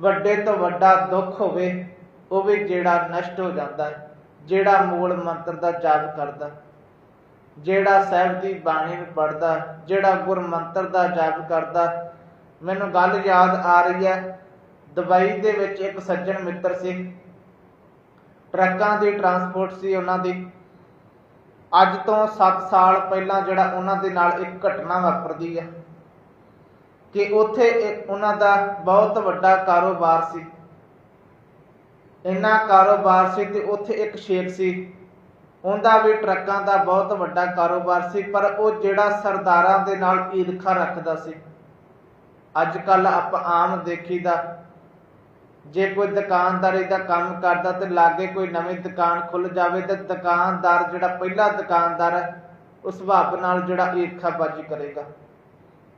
ਵੱਡੇ ਤੋਂ ਵੱਡਾ ਦੁੱਖ ਹੋਵੇ, ਉਹ ਵੀ ਜਿਹੜਾ ਨਸ਼ਟ ਹੋ ਜਾਂਦਾ ਹੈ, ਜਿਹੜਾ ਮੂਲ ਮੰਤਰ ਦਾ ਜਾਪ ਕਰਦਾ ਜਿਹੜਾ ਸਾਹਿਬ ਦੀ ਬਾਣੀ ਨੂੰ ਪੜਦਾ ਜਿਹੜਾ ਗੁਰ ਮੰਤਰ ਦਾ ਜਾਪ ਕਰਦਾ ਮੈਨੂੰ ਗੱਲ ਯਾਦ ਆ ਰਹੀ ਹੈ, ਦੁਬਈ ਦੇ ਵਿੱਚ ਇੱਕ ਸੱਜਣ ਮਿੱਤਰ ਸੀ। ਟਰੱਕਾਂ ਦੀ ਟਰਾਂਸਪੋਰਟ ਸੀ ਉਹਨਾਂ ਦੀ। ਅੱਜ ਤੋਂ 7 ਸਾਲ ਪਹਿਲਾਂ ਜਿਹੜਾ ਉਹਨਾਂ ਦੇ ਨਾਲ ਇੱਕ ਘਟਨਾ ਵਾਪਰਦੀ ਹੈ। ਕਿ ਉੱਥੇ ਉਹਨਾਂ ਦਾ ਬਹੁਤ ਵੱਡਾ ਕਾਰੋਬਾਰ ਸੀ। ਇੰਨਾ ਕਾਰੋਬਾਰ ਸੀ ਤੇ ਉੱਥੇ ਇੱਕ ਸ਼ੇਖ ਸੀ। ਉਹਦਾ ਵੀ ਟਰੱਕਾਂ ਦਾ ਬਹੁਤ ਵੱਡਾ ਕਾਰੋਬਾਰ ਸੀ, ਪਰ ਉਹ ਜਿਹੜਾ ਸਰਦਾਰਾਂ ਦੇ ਨਾਲ ਈਰਖਾ ਰੱਖਦਾ ਸੀ। ਅੱਜ ਕੱਲ ਆਪਾਂ ਆਮ ਦੇਖੀਦਾ, ਜੇ ਕੋਈ ਦੁਕਾਨਦਾਰੀ ਦਾ ਕੰਮ ਕਰਦਾ ਤੇ ਲਾਗੇ ਕੋਈ ਨਵੀਂ ਦੁਕਾਨ ਖੁੱਲ ਜਾਵੇ ਤੇ ਦੁਕਾਨਦਾਰ ਜਿਹੜਾ ਪਹਿਲਾ ਦੁਕਾਨਦਾਰ ਹੈ, ਉਸ ਸੁਭਾਅ ਨਾਲ ਜਿਹੜਾ ਈਰਖਾਬਾਜ਼ੀ ਕਰੇਗਾ।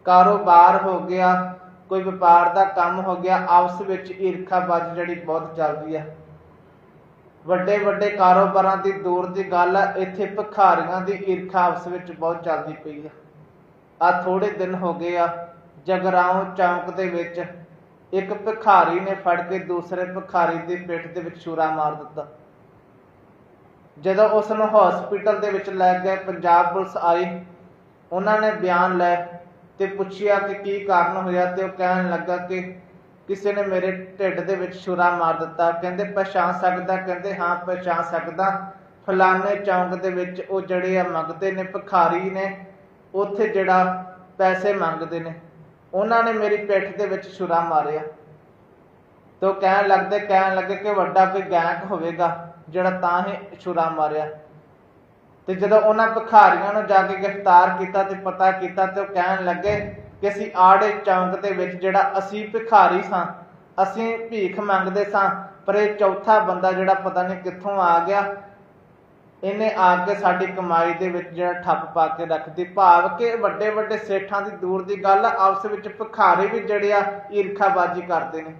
ਕਾਰੋਬਾਰ ਹੋ ਗਿਆ, ਕੋਈ ਵਪਾਰ ਦਾ ਕੰਮ ਹੋ ਗਿਆ, ਆਪਸ ਵਿੱਚ ਈਰਖਾਬਾਜ਼ੀ ਜਿਹੜੀ ਬਹੁਤ ਚੱਲਦੀ ਹੈ ਵੱਡੇ ਵੱਡੇ ਕਾਰੋਬਾਰਾਂ ਦੀ ਦੂਰ ਦੀ ਗੱਲ ਹੈ ਇੱਥੇ ਭਿਖਾਰੀਆਂ ਦੀ ਈਰਖਾ ਆਪਸ ਵਿੱਚ ਬਹੁਤ ਚੱਲਦੀ ਪਈ ਹੈ ਆ ਥੋੜੇ ਦਿਨ ਹੋ ਗਏ ਆ, ਜਗਰਾਉਂ ਚੌਂਕ ਦੇ ਵਿੱਚ ਇੱਕ ਭਿਖਾਰੀ ਨੇ ਫੜ ਕੇ ਦੂਸਰੇ ਭਿਖਾਰੀ ਦੀ ਪਿੱਠ ਦੇ ਵਿੱਚ ਛੁਰਾ ਮਾਰ ਦਿੱਤਾ। ਜਦੋਂ ਉਸ ਨੂੰ ਹਸਪੀਟਲ ਦੇ ਵਿੱਚ ਲੈ ਗਏ, ਪੰਜਾਬ ਪੁਲਿਸ ਆਈ, ਉਹਨਾਂ ਨੇ ਬਿਆਨ ਲੈ ਤੇ ਪੁੱਛਿਆ ਕਿ ਕੀ ਕਾਰਨ ਹੋਇਆ ਤੇ ਉਹ ਕਹਿਣ ਲੱਗਾ ਕਿ ਕਿਸੇ ਨੇ ਮੇਰੇ ਢਿੱਡ ਦੇ ਵਿੱਚ ਛੁਰਾ ਮਾਰ ਦਿੱਤਾ। ਕਹਿੰਦੇ, ਪਛਾਣ ਸਕਦਾ? ਕਹਿੰਦੇ, ਹਾਂ, ਪਛਾਣ ਸਕਦਾ। ਫਲਾਣੇ ਚੌਂਕ ਦੇ ਵਿੱਚ ਉਹ ਜਿਹੜੇ ਆ ਮੰਗਦੇ ਨੇ, ਭਿਖਾਰੀ ਨੇ, ਉੱਥੇ ਜਿਹੜਾ ਪੈਸੇ ਮੰਗਦੇ ਨੇ, ਉਹਨਾਂ ਨੇ ਮੇਰੀ ਪਿੱਠ ਦੇ ਵਿੱਚ ਛੁਰਾ ਮਾਰਿਆ। ਤੋ ਕਹਿਣ ਲੱਗਦੇ, ਕਹਿਣ ਲੱਗੇ ਕਿ ਵੱਡਾ ਕੋਈ ਗੈਂਗ ਹੋਵੇਗਾ ਜਿਹੜਾ ਤਾਂ ਹੀ ਛੁਰਾ ਮਾਰਿਆ। ਤੇ ਜਦੋਂ ਉਹਨਾਂ ਭਿਖਾਰੀਆਂ ਨੂੰ ਜਾ ਕੇ ਗ੍ਰਿਫਤਾਰ ਕੀਤਾ ਤੇ ਪਤਾ ਕੀਤਾ ਤੇ ਉਹ ਕਹਿਣ ਲੱਗੇ ਕਿ ਅਸੀਂ ਆੜੇ ਚੌਂਕ ਦੇ ਵਿੱਚ ਜਿਹੜਾ ਅਸੀਂ ਭਿਖਾਰੀ ਸਾਂ, ਅਸੀਂ ਭੀਖ ਮੰਗਦੇ ਸਾਂ, ਪਰ ਇਹ ਚੌਥਾ ਬੰਦਾ ਜਿਹੜਾ ਪਤਾ ਨਹੀਂ ਕਿੱਥੋਂ ਆ ਗਿਆ, ਇਹਨੇ ਆ ਕੇ ਸਾਡੀ ਕਮਾਈ ਦੇ ਵਿੱਚ ਜਿਹੜਾ ਠੱਪ ਪਾ ਕੇ ਰੱਖਦੀ ਭਾਵ ਕਿ ਵੱਡੇ ਵੱਡੇ ਸੇਠਾਂ ਦੀ ਦੂਰ ਦੀ ਗੱਲ ਆਪਸ ਵਿੱਚ ਭਿਖਾਰੀ ਵੀ ਜਿਹੜੇ ਆ ਈਰਖਾਬਾਜ਼ੀ ਕਰਦੇ ਨੇ।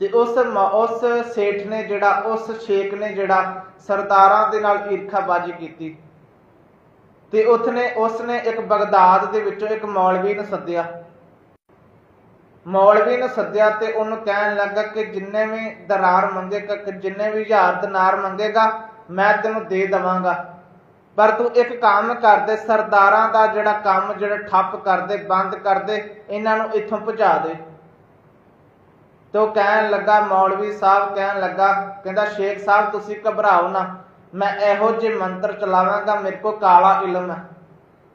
ਤੇ ਉਸ ਉਸ ਸੇਠ ਨੇ ਜਿਹੜਾ, ਉਸ ਸ਼ੇਖ ਨੇ ਜਿਹੜਾ ਸਰਦਾਰਾਂ ਦੇ ਨਾਲ ਈਰਖਾਬਾਜ਼ੀ ਕੀਤੀ। ਤੇ ਉਸਨੇ ਉਸਨੇ ਇੱਕ ਬਗਦਾਦ ਦੇ ਵਿੱਚੋਂ ਇੱਕ ਮੌਲਵੀ ਨੂੰ ਸੱਦਿਆ। ਮੌਲਵੀ ਨੂੰ ਸੱਦਿਆ ਤੇ ਉਹਨੂੰ ਕਹਿਣ ਲੱਗਾ ਕਿ ਜਿੰਨੇ ਵੀ ਦਰਾਰ ਮੰਗੇਗਾ, ਕਿ ਜਿੰਨੇ ਵੀ ਹਜ਼ਾਰ ਦਿਨਾਰ ਮੰਗੇਗਾ, ਮੈਂ ਤੈਨੂੰ ਦੇ ਦਵਾਂਗਾ। ਪਰ ਤੂੰ ਇੱਕ ਕੰਮ ਕਰਦੇ ਸਰਦਾਰਾਂ ਦਾ ਜਿਹੜਾ ਕੰਮ, ਜਿਹੜਾ ਠੱਪ ਕਰਦੇ ਬੰਦ ਕਰਦੇ ਇਹਨਾਂ ਨੂੰ ਇੱਥੋਂ ਭਜਾ ਦੇ। ਤੇ ਉਹ ਕਹਿਣ ਲੱਗਾ, ਮੌਲਵੀ ਸਾਹਿਬ ਕਹਿਣ ਲੱਗਾ, ਕਹਿੰਦਾ, ਸ਼ੇਖ ਸਾਹਿਬ, ਤੁਸੀਂ ਘਬਰਾਓ ਨਾ। ਮੈਂ ਇਹੋ ਜਿਹੇ ਮੰਤਰ ਚਲਾਵਾਂਗਾ, ਮੇਰੇ ਕੋਲ ਕਾਲਾ ਇਲਮ ਹੈ।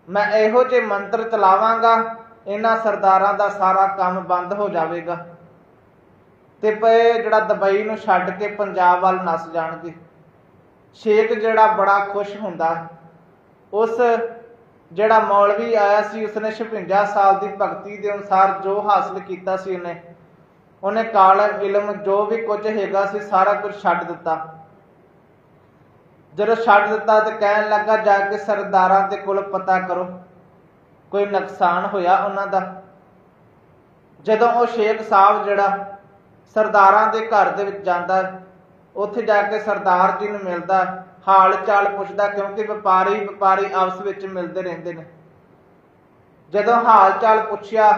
ਮੈਂ ਇਹੋ ਜਿਹੇ ਮੰਤਰ ਚਲਾਵਾਂਗਾ, ਇਹਨਾਂ ਸਰਦਾਰਾਂ ਦਾ ਸਾਰਾ ਕੰਮ ਬੰਦ ਹੋ ਜਾਵੇਗਾ। ਤੇ ਪਏ ਜਿਹੜਾ ਦੁਬਈ ਨੂੰ ਛੱਡ ਕੇ ਪੰਜਾਬ ਵੱਲ ਨਸ ਜਾਣਗੇ। ਸ਼ੇਖ ਜਿਹੜਾ ਬੜਾ ਖੁਸ਼ ਹੁੰਦਾ ਉਸ ਜਿਹੜਾ ਮੌਲਵੀ ਆਇਆ ਸੀ, ਉਸਨੇ 56 ਸਾਲ ਦੀ ਭਗਤੀ ਦੇ ਅਨੁਸਾਰ ਜੋ ਹਾਸਲ ਕੀਤਾ ਸੀ ਉਹਨੇ ਉਹਨੇ ਕਾਲਮ ਇਲਮ ਜੋ ਵੀ ਕੁਝ ਹੈਗਾ ਸੀ ਸਾਰਾ ਕੁਝ ਛੱਡ ਦਿੱਤਾ। ਜਦੋਂ ਛੱਡ ਦਿੱਤਾ ਤੇ ਕਹਿਣ ਲੱਗਾ ਜਾ ਕੇ ਸਰਦਾਰਾਂ ਦੇ ਕੋਲ ਪਤਾ ਕਰੋ ਕੋਈ ਨੁਕਸਾਨ ਹੋਇਆ ਉਹਨਾਂ ਦਾ। ਜਦੋਂ ਉਹ ਸ਼ੇਖ ਸਾਹਿਬ ਜਿਹੜਾ ਸਰਦਾਰਾਂ ਦੇ ਘਰ ਦੇ ਵਿੱਚ ਜਾਂਦਾ ਹੈ, ਉੱਥੇ ਜਾ ਕੇ ਸਰਦਾਰ ਜੀ ਨੂੰ ਮਿਲਦਾ ਹਾਲ ਚਾਲ ਪੁੱਛਦਾ ਕਿਉਂਕਿ ਵਪਾਰੀ ਵਪਾਰੀ ਆਪਸ ਵਿੱਚ ਮਿਲਦੇ ਰਹਿੰਦੇ ਨੇ। ਜਦੋਂ ਹਾਲ ਚਾਲ ਪੁੱਛਿਆ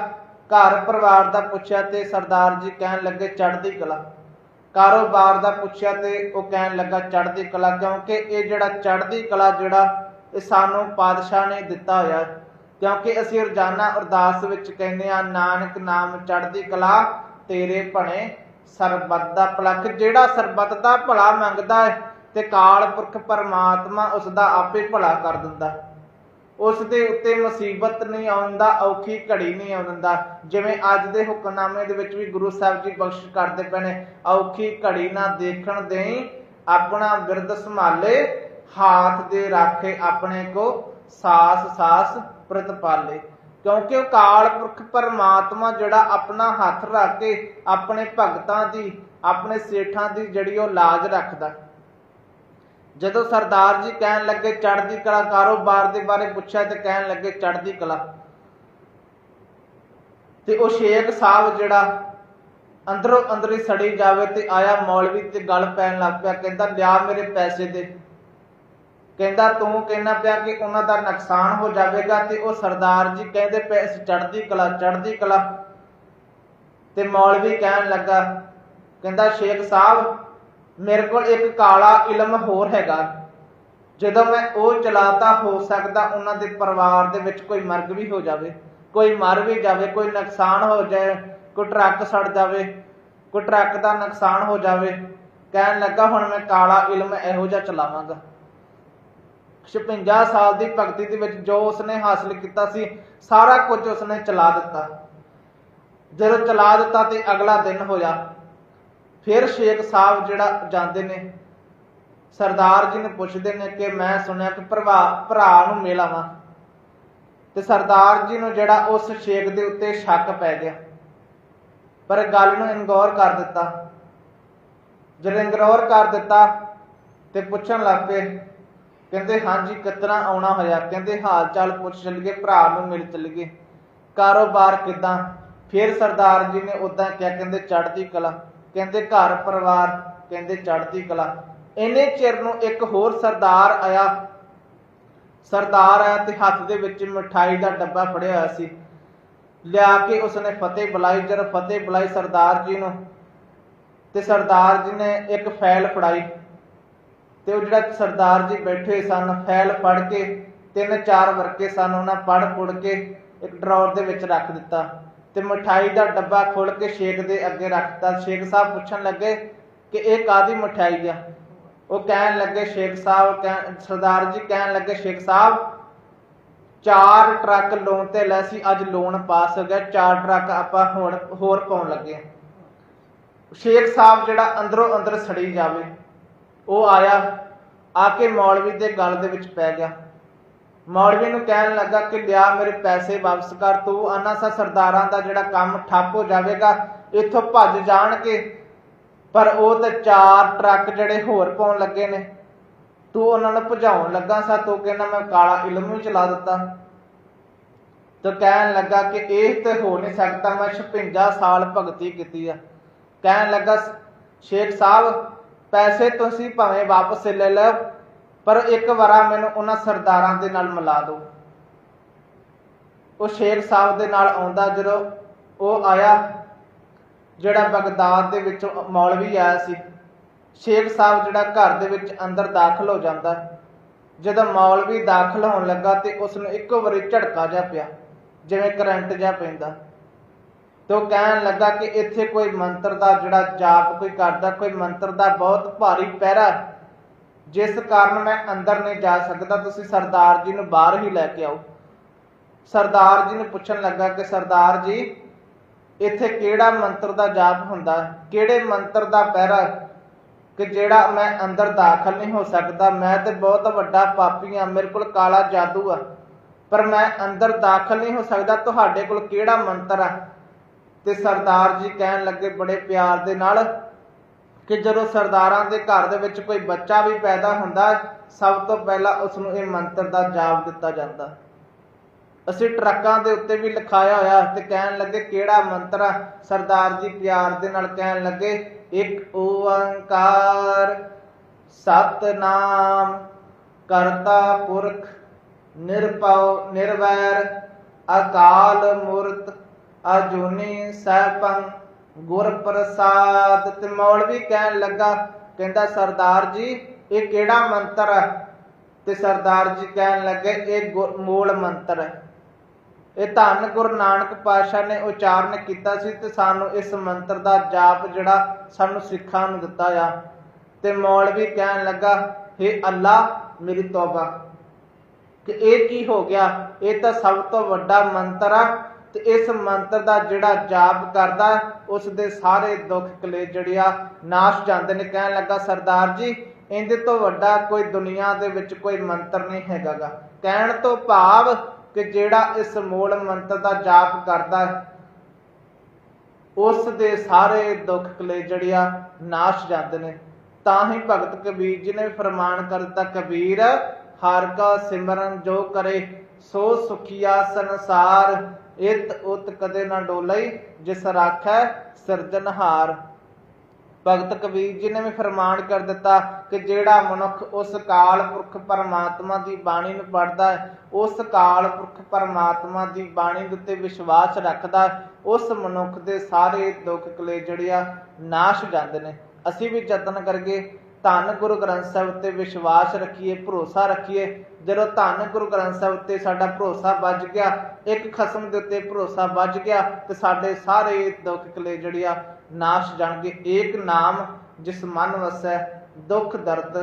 ਘਰ ਪਰਿਵਾਰ ਦਾ ਪੁੱਛਿਆ ਤੇ ਸਰਦਾਰ ਜੀ ਕਹਿਣ ਲੱਗੇ, ਚੜ੍ਹਦੀ ਕਲਾ। ਕਾਰੋਬਾਰ ਦਾ ਪੁੱਛਿਆ ਤੇ ਉਹ ਕਹਿਣ ਲੱਗਾ, ਚੜ੍ਹਦੀ ਕਲਾ ਕਿਉਂਕਿ ਇਹ ਜਿਹੜਾ ਚੜ੍ਹਦੀ ਕਲਾ ਜਿਹੜਾ ਇਹ ਸਾਨੂੰ ਪਾਤਸ਼ਾਹ ਨੇ ਦਿੱਤਾ ਹੋਇਆ ਕਿਉਂਕਿ ਅਸੀਂ ਰੋਜ਼ਾਨਾ ਅਰਦਾਸ ਵਿੱਚ ਕਹਿੰਦੇ ਆ ਨਾਨਕ ਨਾਮ ਚੜ੍ਹਦੀ ਕਲਾ, ਤੇਰੇ ਭਣੇ ਸਰਬੱਤ ਦਾ ਭਲਾ। ਜਿਹੜਾ ਸਰਬੱਤ ਦਾ ਭਲਾ ਮੰਗਦਾ ਹੈ ਤੇ ਕਾਲ ਪੁਰਖ ਪਰਮਾਤਮਾ ਉਸ ਦਾ ਆਪੇ ਭਲਾ ਕਰ ਦਿੰਦਾ ਹੈ। ਉਸ ਦੇ ਉੱਤੇ ਮੁਸੀਬਤ ਨਹੀਂ ਆਉਂਦਾ ਔਖੀ ਘੜੀ ਨਹੀਂ ਆਉਂਦਾ ਜਿਵੇਂ ਅੱਜ ਦੇ ਹੁਕਮਨਾਮੇ ਦੇ ਵਿੱਚ ਵੀ ਗੁਰੂ ਸਾਹਿਬ ਜੀ ਬਖਸ਼ਿਸ਼ ਕਰਦੇ ਪਏ ਨੇ, ਔਖੀ ਘੜੀ ਨਾ ਦੇਖਣ ਦੇਈ, ਆਪਣਾ ਬਿਰਦ ਸੰਭਾਲੇ, ਹਾਥ ਦੇ ਰਾਖੇ ਆਪਣੇ ਕੋ, ਸਾਸ ਸਾਸ ਪ੍ਰਤਪਾਲੇ ਕਿਉਂਕਿ ਉਹ ਕਾਲ ਪੁਰਖ ਪਰਮਾਤਮਾ ਜਿਹੜਾ ਆਪਣਾ ਹੱਥ ਰੱਖ ਕੇ ਆਪਣੇ ਭਗਤਾਂ ਦੀ, ਆਪਣੇ ਸੇਠਾਂ ਦੀ ਜਿਹੜੀ ਉਹ ਲਾਜ ਰੱਖਦਾ। ਜਦੋਂ ਸਰਦਾਰ ਜੀ ਕਹਿਣ ਲੱਗੇ, ਚੜ੍ਹਦੀ ਕਲਾ ਕਾਰੋਬਾਰ ਦੇ ਬਾਰੇ ਪੁੱਛਿਆ ਤੇ ਕਹਿਣ ਲੱਗੇ, ਚੜ੍ਹਦੀ ਕਲਾ। ਤੇ ਉਹ ਸ਼ੇਖ ਸਾਹਿਬ ਜਿਹੜਾ ਅੰਦਰੋਂ ਅੰਦਰ ਸੜੀ ਜਾਵੇ ਤੇ ਆਇਆ ਮੌਲਵੀ ਤੇ ਗਲ ਪੈਣ ਲੱਗ ਪਿਆ, ਕਹਿੰਦਾ, ਲਿਆ ਮੇਰੇ ਪੈਸੇ ਦੇ। ਕਹਿੰਦਾ, ਤੂੰ ਕਹਿਣਾ ਪਿਆ ਕਿ ਉਹਨਾਂ ਦਾ ਨੁਕਸਾਨ ਹੋ ਜਾਵੇਗਾ ਤੇ ਉਹ ਸਰਦਾਰ ਜੀ ਕਹਿੰਦੇ ਪਏ, ਅਸੀਂ ਚੜ੍ਹਦੀ ਕਲਾ ਚੜ੍ਹਦੀ ਕਲਾ। ਤੇ ਮੌਲਵੀ ਕਹਿਣ ਲੱਗਾ, ਕਹਿੰਦਾ, ਸ਼ੇਖ ਸਾਹਿਬ ਮੇਰੇ ਕੋਲ ਇੱਕ ਕਾਲਾ ਇਲਮ ਹੋਰ ਹੈਗਾ। ਜਦੋਂ ਮੈਂ ਉਹ ਚਲਾਤਾ, ਹੋ ਸਕਦਾ ਉਹਨਾਂ ਦੇ ਪਰਿਵਾਰ ਦੇ ਵਿੱਚ ਕੋਈ ਮਰਗ ਵੀ ਹੋ ਜਾਵੇ, ਕੋਈ ਮਰ ਵੀ ਜਾਵੇ, ਕੋਈ ਨੁਕਸਾਨ ਹੋ ਜਾਏ, ਕੋਈ ਟਰੱਕ ਸੜ ਜਾਵੇ, ਕੋਈ ਟਰੱਕ ਦਾ ਨੁਕਸਾਨ ਹੋ ਜਾਵੇ, ਕਹਿਣ ਲੱਗਾ ਹੁਣ ਮੈਂ ਕਾਲਾ ਇਲਮ ਇਹੋ ਜਿਹਾ ਚਲਾਵਾਂਗਾ। 56 ਸਾਲ ਦੀ ਭਗਤੀ ਦੇ ਵਿੱਚ ਜੋ ਉਸਨੇ ਹਾਸਲ ਕੀਤਾ ਸੀ, ਸਾਰਾ ਕੁਝ ਉਸਨੇ ਚਲਾ ਦਿੱਤਾ। ਜਦੋਂ ਚਲਾ ਦਿੱਤਾ ਤੇ ਅਗਲਾ ਦਿਨ ਹੋਇਆ। ਫਿਰ ਸ਼ੇਖ ਸਾਹਿਬ ਜਿਹੜਾ ਜਾਂਦੇ ਨੇ, ਸਰਦਾਰ ਜੀ ਨੂੰ ਪੁੱਛਦੇ ਨੇ ਕਿ ਮੈਂ ਸੁਣਿਆ ਕਿ ਭਰਾ ਭਰਾ ਨੂੰ ਮਿਲਾਵਾਂ ਤੇ ਸਰਦਾਰ ਜੀ ਨੂੰ ਜਿਹੜਾ ਉਸ ਸ਼ੇਖ ਦੇ ਉੱਤੇ ਸ਼ੱਕ ਪੈ ਗਿਆ। ਪਰ ਗੱਲ ਨੂੰ ਇਨਗੋਰ ਕਰ ਦਿੱਤਾ। ਜਦੋਂ ਇਨਗੋਰ ਕਰ ਦਿੱਤਾ ਤੇ ਪੁੱਛਣ ਲੱਗ ਪਏ, ਕਹਿੰਦੇ, ਹਾਂਜੀ, ਕਿਤਨਾ ਆਉਣਾ ਹੋਇਆ? ਕਹਿੰਦੇ, ਹਾਲ ਚਾਲ ਪੁੱਛ ਚੱਲੀਏ, ਭਰਾ ਨੂੰ ਮਿਲ ਚੱਲੀਏ। ਕਾਰੋਬਾਰ ਕਿਦਾਂ? ਫਿਰ ਸਰਦਾਰ ਜੀ ਨੇ ਉਦਾਂ ਕਿਹਾ, ਕਹਿੰਦੇ, ਚੜ੍ਹਦੀ ਕਲਾ। ਕਹਿੰਦੇ ਘਰ ਪਰਿਵਾਰ, ਕਹਿੰਦੇ ਚੜ੍ਹਦੀ ਕਲਾ। ਇੰਨੇ ਚਿਰ ਨੂੰ ਇੱਕ ਹੋਰ ਸਰਦਾਰ ਆਇਆ। ਸਰਦਾਰ ਆਇਆ ਤੇ ਹੱਥ ਦੇ ਵਿੱਚ ਮਠਾਈ ਦਾ ਡੱਬਾ ਫੜਿਆ ਹੋਇਆ ਸੀ। ਲਿਆ ਕੇ ਉਸਨੇ ਫਤਿਹ ਬੁਲਾਈ, ਜਦ ਫਤਿਹ ਬੁਲਾਈ ਸਰਦਾਰ ਜੀ ਨੂੰ, ਤੇ ਸਰਦਾਰ ਜੀ ਨੇ ਇੱਕ ਫੈਲ ਫੜਾਈ। ਤੇ ਉਹ ਜਿਹੜਾ ਸਰਦਾਰ ਜੀ ਬੈਠੇ ਸਨ, ਫੈਲ ਫੜ ਕੇ ਤਿੰਨ ਚਾਰ ਵਰਕੇ ਸਨ, ਉਹਨਾਂ ਪੜ ਪੁੜ ਕੇ ਇੱਕ ਡਰਾਅਰ ਦੇ ਵਿੱਚ ਰੱਖ ਦਿੱਤਾ। ਤੇ ਮਠਾਈ ਦਾ ਡੱਬਾ ਖੋਲ ਕੇ ਸ਼ੇਖ ਦੇ ਅੱਗੇ ਰੱਖਤਾ। ਸ਼ੇਖ ਸਾਹਿਬ ਪੁੱਛਣ ਲੱਗੇ ਕਿ ਇਹ ਕਾਦੀ ਮਠਾਈ ਆ? ਉਹ ਕਹਿਣ ਲੱਗੇ, ਸ਼ੇਖ ਸਾਹਿਬ ਸਰਦਾਰ ਜੀ ਕਹਿਣ ਲੱਗੇ, ਸ਼ੇਖ ਸਾਹਿਬ, ਚਾਰ ਟਰੱਕ ਲੋਨ ਤੇ ਲੈ ਸੀ, ਅੱਜ ਲੋਨ ਪਾਸ ਹੋ ਗਿਆ। ਚਾਰ ਟਰੱਕ ਆਪਾਂ ਹੁਣ ਹੋਰ ਪਾਉਣ ਲੱਗੇ ਸ਼ੇਖ ਸਾਹਿਬ ਜਿਹੜਾ ਅੰਦਰੋਂ ਅੰਦਰ ਸੜੀ ਜਾਵੇ, ਉਹ ਆਇਆ, ਆ ਕੇ ਮੌਲਵੀ ਦੇ ਗਲ ਦੇ ਵਿੱਚ ਪੈ ਗਿਆ। ਮੌਲਵੀ ਨੂੰ ਕਹਿਣ ਲੱਗਾ ਕਿ ਲਿਆ ਮੇਰੇ ਪੈਸੇ ਵਾਪਸ ਕਰ ਤੂੰ। ਆਨਾ ਸਾ ਸਰਦਾਰਾਂ ਦਾ ਜਿਹੜਾ ਕੰਮ ਠੱਪ ਹੋ ਜਾਵੇਗਾ, ਇੱਥੋਂ ਭੱਜ ਜਾਣਗੇ। ਪਰ ਉਹ ਤੇ ਚਾਰ ਟਰੱਕ ਜਿਹੜੇ ਹੋਰ ਪਾਉਣ ਲੱਗੇ ਨੇ। ਤੂੰ ਉਹਨਾਂ ਨੂੰ ਭਜਾਉਣ ਲੱਗਾ ਸਾ, ਤੂੰ ਕਹਿੰਦਾ ਮੈਂ ਕਾਲਾ ਇਲਮ ਵੀ ਚਲਾ ਦਿੱਤਾ। ਤੇ ਕਹਿਣ ਲੱਗਾ ਕਿ ਇਹ ਤੇ ਹੋ ਨਹੀਂ ਸਕਦਾ, ਮੈਂ 56 ਸਾਲ ਭਗਤੀ ਕੀਤੀ ਆ। ਕਹਿਣ ਲੱਗਾ, ਸ਼ੇਖ ਸਾਹਿਬ, ਪੈਸੇ ਤੁਸੀਂ ਭਾਵੇਂ ਵਾਪਸ ਲੈ ਲਓ। ਪਰ ਇੱਕ ਵਾਰਾ ਮੈਨੂੰ ਉਹਨਾਂ ਸਰਦਾਰਾਂ ਦੇ ਨਾਲ ਮਿਲਾ ਦਿਓ ਉਹ ਸ਼ੇਰ ਸਾਹਿਬ ਦੇ ਨਾਲ ਆਉਂਦਾ ਜਦੋਂ ਉਹ ਆਇਆ, ਜਿਹੜਾ ਬਗਦਾਦ ਦੇ ਵਿੱਚੋਂ ਮੌਲਵੀ ਆਇਆ ਸੀ। ਸ਼ੇਖ ਸਾਹਿਬ ਜਿਹੜਾ ਘਰ ਦੇ ਵਿੱਚ ਅੰਦਰ ਦਾਖਲ ਹੋ ਜਾਂਦਾ, ਜਦੋਂ ਮੌਲਵੀ ਦਾਖਲ ਹੋਣ ਲੱਗਾ ਤੇ ਉਸ ਨੂੰ ਇੱਕੋ ਵਾਰੀ ਝਟਕਾ ਜਿਹਾ ਪਿਆ, ਜਿਵੇਂ ਕਰੰਟ ਜਿਹਾ ਪੈਂਦਾ। ਤੇ ਉਹ ਕਹਿਣ ਲੱਗਾ ਕਿ ਇੱਥੇ ਕੋਈ ਮੰਤਰ ਦਾ ਜਿਹੜਾ ਜਾਪ ਕੋਈ ਕਰਦਾ, ਕੋਈ ਮੰਤਰ ਦਾ ਬਹੁਤ ਭਾਰੀ ਪਹਿਰਾ ਜਿਸ ਕਾਰਨ ਮੈਂ ਅੰਦਰ ਨਹੀਂ ਜਾ ਸਕਦਾ, ਤੁਸੀਂ ਸਰਦਾਰ ਜੀ ਨੂੰ ਬਾਹਰ ਹੀ ਲੈ ਕੇ ਆਓ। ਸਰਦਾਰ ਜੀ ਨੂੰ ਪੁੱਛਣ ਲੱਗਾ ਕਿ ਸਰਦਾਰ ਜੀ, ਇੱਥੇ ਕਿਹੜਾ ਮੰਤਰ ਦਾ ਜਾਪ ਹੁੰਦਾ ਕਿਹੜੇ ਮੰਤਰ ਦਾ ਪਹਿਰਾ ਕਿ ਜਿਹੜਾ ਮੈਂ ਅੰਦਰ ਦਾਖਲ ਨਹੀਂ ਹੋ ਸਕਦਾ, ਮੈਂ ਤੇ ਬਹੁਤ ਵੱਡਾ ਪਾਪੀ ਆ ਮੇਰੇ ਕੋਲ ਕਾਲਾ ਜਾਦੂ ਆ, ਪਰ ਮੈਂ ਅੰਦਰ ਦਾਖਲ ਨਹੀਂ ਹੋ ਸਕਦਾ, ਤੁਹਾਡੇ ਕੋਲ ਕਿਹੜਾ ਮੰਤਰ ਆ? ਤੇ ਸਰਦਾਰ ਜੀ ਕਹਿਣ ਲੱਗੇ ਬੜੇ ਪਿਆਰ ਦੇ ਨਾਲ ਕਿ ਜਦੋਂ ਸਰਦਾਰਾਂ ਦੇ ਘਰ ਦੇ ਵਿੱਚ ਕੋਈ ਬੱਚਾ ਵੀ ਪੈਦਾ ਹੁੰਦਾ, ਸਭ ਤੋਂ ਪਹਿਲਾਂ ਉਸ ਨੂੰ ਇਹ ਮੰਤਰ ਦਾ ਜਾਪ ਦਿੱਤਾ ਜਾਂਦਾ। ਅਸੀਂ ਟਰੱਕਾਂ ਦੇ ਉੱਤੇ ਵੀ ਲਿਖਾਇਆ ਹੋਇਆ ਤੇ ਕਹਿਣ ਲੱਗੇ, ਕਿਹੜਾ ਮੰਤਰ ਆ? ਸਰਦਾਰ ਜੀ ਪਿਆਰ ਦੇ ਨਾਲ ਕਹਿਣ ਲੱਗੇ, ਇੱਕ ਓੰਕਾਰ, ਸਤਨਾਮ, ਕਰਤਾ ਪੁਰਖ, ਨਿਰਭਉ, ਨਿਰਵੈਰ, ਅਕਾਲ ਮੂਰਤ ਅਜੂਨੀ ਸੈਭੰ ਗੁਰ ਤੇ ਮੌਲਵੀ ਕਹਿਣ ਲੱਗਾ, ਕਹਿੰਦਾ, ਸਰਦਾਰ ਜੀ, ਇਹ ਕਿਹੜਾ ਮੰਤਰ ਹੈ? ਤੇ ਸਰਦਾਰ ਜੀ ਕਹਿਣ ਲੱਗੇ, ਇਹ ਮੂਲ ਮੰਤਰ ਹੈ। ਇਹ ਧੰਨ ਗੁਰੂ ਨਾਨਕ ਪਾਤਸ਼ਾਹ ਨੇ ਉਚਾਰਨ ਕੀਤਾ ਸੀ ਤੇ ਸਾਨੂੰ ਇਸ ਮੰਤਰ ਦਾ ਜਾਪ ਜਿਹੜਾ ਸਾਨੂੰ ਸਿੱਖਾਂ ਨੂੰ ਦਿੱਤਾ ਆ। ਤੇ ਮੌਲਵੀ ਕਹਿਣ ਲੱਗਾ हे ਅੱਲਾ, ਮੇਰੀ ਤੌਬਾ। ਕਿ ਇਹ ਕੀ ਹੋ ਗਿਆ? ਇਹ ਤਾਂ ਸਭ ਤੋਂ ਵੱਡਾ ਮੰਤਰ ਆ। ਤੇ ਇਸ ਮੰਤਰ ਦਾ ਜਿਹੜਾ ਜਾਪ ਕਰਦਾ ਉਸ ਦੇ ਸਾਰੇ ਦੁੱਖ ਕਲੇਜੜਿਆ ਨਾਸ਼ ਜਾਂਦੇ ਨੇ। ਕਹਿਣ ਲੱਗਾ, ਸਰਦਾਰ ਜੀ, ਇਹਦੇ ਤੋਂ ਵੱਡਾ ਕੋਈ ਦੁਨੀਆ ਦੇ ਵਿੱਚ ਕੋਈ ਮੰਤਰ ਨਹੀਂ ਹੈਗਾਗਾ। ਕਹਿਣ ਤੋਂ ਭਾਵ ਕਿ ਜਿਹੜਾ ਇਸ ਮੂਲ ਮੰਤਰ ਦਾ ਜਾਪ ਕਰਦਾ ਉਸ ਦੇ ਸਾਰੇ ਦੁੱਖ ਕਲੇਜੜਿਆ ਨਾਸ਼ ਜਾਂਦੇ ਨੇ। ਤਾਂ ਹੀ ਭਗਤ ਕਬੀਰ ਜੀ ਨੇ ਫਰਮਾਨ ਕਰ ਦਿੱਤਾ, ਕਬੀਰ, ਹਰ ਕਾ ਸਿਮਰਨ ਜੋ ਕਰੇ, ਸੋ ਸੁਖੀਆ ਸੰਸਾਰ। ਇਤ ਉਤ ਕਦੇ ਨਾ ਡੋਲਈ, ਜਿਸ ਰਾਖੈ ਸਿਰਜਨਹਾਰ ਭਗਤ ਕਬੀਰ ਜੀ ਨੇ ਵੀ ਫਰਮਾਨ ਕਰ ਦਿੱਤਾ ਕਿ ਜਿਹੜਾ ਮਨੁੱਖ ਉਸ ਕਾਲ ਪੁਰਖ ਪਰਮਾਤਮਾ ਦੀ ਬਾਣੀ ਨੂੰ ਪੜ੍ਹਦਾ ਹੈ, ਉਸ ਕਾਲ ਪੁਰਖ ਪਰਮਾਤਮਾ ਦੀ ਬਾਣੀ ਦੇ ਉੱਤੇ ਵਿਸ਼ਵਾਸ ਰੱਖਦਾ ਉਸ ਮਨੁੱਖ ਦੇ ਸਾਰੇ ਦੁੱਖ ਕਲੇਸ਼ ਜਿਹੜੇ ਆ ਨਾਸ਼ ਜਾਂਦੇ ਨੇ। ਅਸੀਂ ਵੀ ਯਤਨ ਕਰਕੇ ਧੰਨ ਗੁਰੂ ਗ੍ਰੰਥ ਸਾਹਿਬ ਤੇ ਵਿਸ਼ਵਾਸ ਰੱਖੀਏ, ਭਰੋਸਾ ਰੱਖੀਏ। ਜਦੋਂ ਧੰਨ ਗੁਰੂ ਗ੍ਰੰਥ ਸਾਹਿਬ ਤੇ ਸਾਡਾ ਭਰੋਸਾ ਵੱਜ ਗਿਆ, ਇੱਕ ਖਸਮ ਦੇ ਉੱਤੇ ਭਰੋਸਾ ਵੱਜ ਗਿਆ, ਤੇ ਸਾਡੇ ਸਾਰੇ ਦੁੱਖ ਕਲੇਸ਼ ਜਿਹੜੇ ਆ, ਨਾਸ਼ ਜਾਣਗੇ। ਏਕ ਨਾਮ ਜਿਸ ਮਨ ਵਸੈ, ਦੁੱਖ ਦਰਦ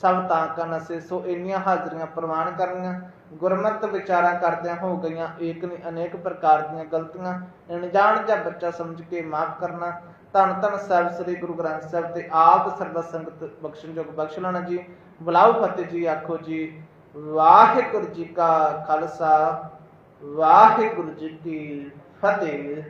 ਸਭ ਤਾਂ ਕਨ ਅਸੇ ਸੋ ਇੰਨੀਆਂ ਹਾਜ਼ਰੀਆਂ ਪ੍ਰਵਾਨ ਕਰਨੀਆਂ, ਗੁਰਮਤਿ ਵਿਚਾਰਾਂ ਕਰਦਿਆਂ ਹੋ ਗਈਆਂ, ਏਕ ਨਹੀਂ ਅਨੇਕ ਪ੍ਰਕਾਰ ਦੀਆਂ ਗਲਤੀਆਂ। ਅਣਜਾਣ ਜਾਂ ਬੱਚਾ ਸਮਝ ਕੇ ਮਾਫ ਕਰਨਾ ਧੰਨ ਧੰਨ ਸਾਹਿਬ ਸ੍ਰੀ ਗੁਰੂ ਗ੍ਰੰਥ ਸਾਹਿਬ ਤੇ ਆਪ ਸਰਬਤ ਸੰਗਤ ਬਖਸ਼ਣ ਜੋਗ ਬਖਸ਼ ਲੈਣਾ ਜੀ। ਬੁਲਾਓ ਫਤਿਹ ਜੀ, ਆਖੋ ਜੀ, ਵਾਹਿਗੁਰੂ ਜੀ ਕਾ ਖਾਲਸਾ, ਵਾਹਿਗੁਰੂ ਜੀ ਕੀ ਫਤਿਹ।